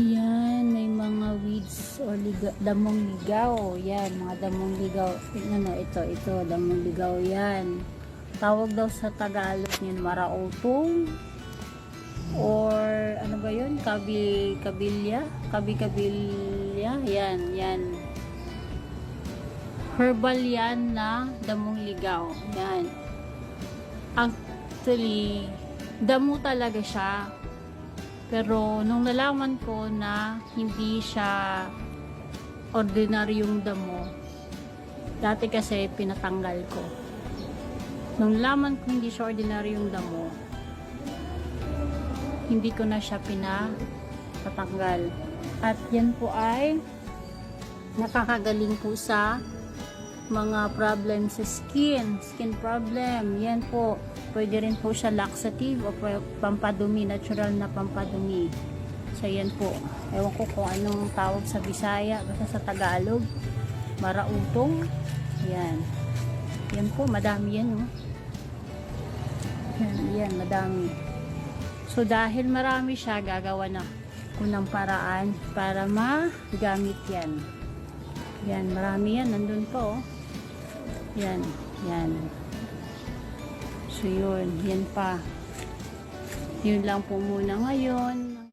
Yan, may mga weeds or liga, damong ligaw. Yan, mga damong ligaw. Tingnan mo, ito, ito, damong ligaw yan. Tawag daw sa Tagalog yun, marautong. Or, ano ba yun? Kabi, kabilya? Kabi-kabilya? Yan, yan. Herbal yan na damong ligaw. Yan. Actually, damo talaga siya. Pero nung nalaman ko na hindi siya ordinaryong damo, dati kasi pinatanggal ko. Nung nalaman ko hindi siya ordinaryong damo, hindi ko na siya pinatanggal. At yan po ay nakakagaling po sa mga problem sa skin, skin problem. Yan po, pwede rin po siya laxative o pampadumi, natural na pampadumi. So yan po. Ewan ko kung anong tawag sa Bisaya, basta sa Tagalog. Marautong. Yan. Yan po, madami yan. Oh. Yan, yan, madami. So dahil marami siya, gagawa na ko ng paraan para magamit yan. Yan, marami yan. Nandun po. oh. Yan, yan. So, yun. Yan pa. Yun lang po muna ngayon.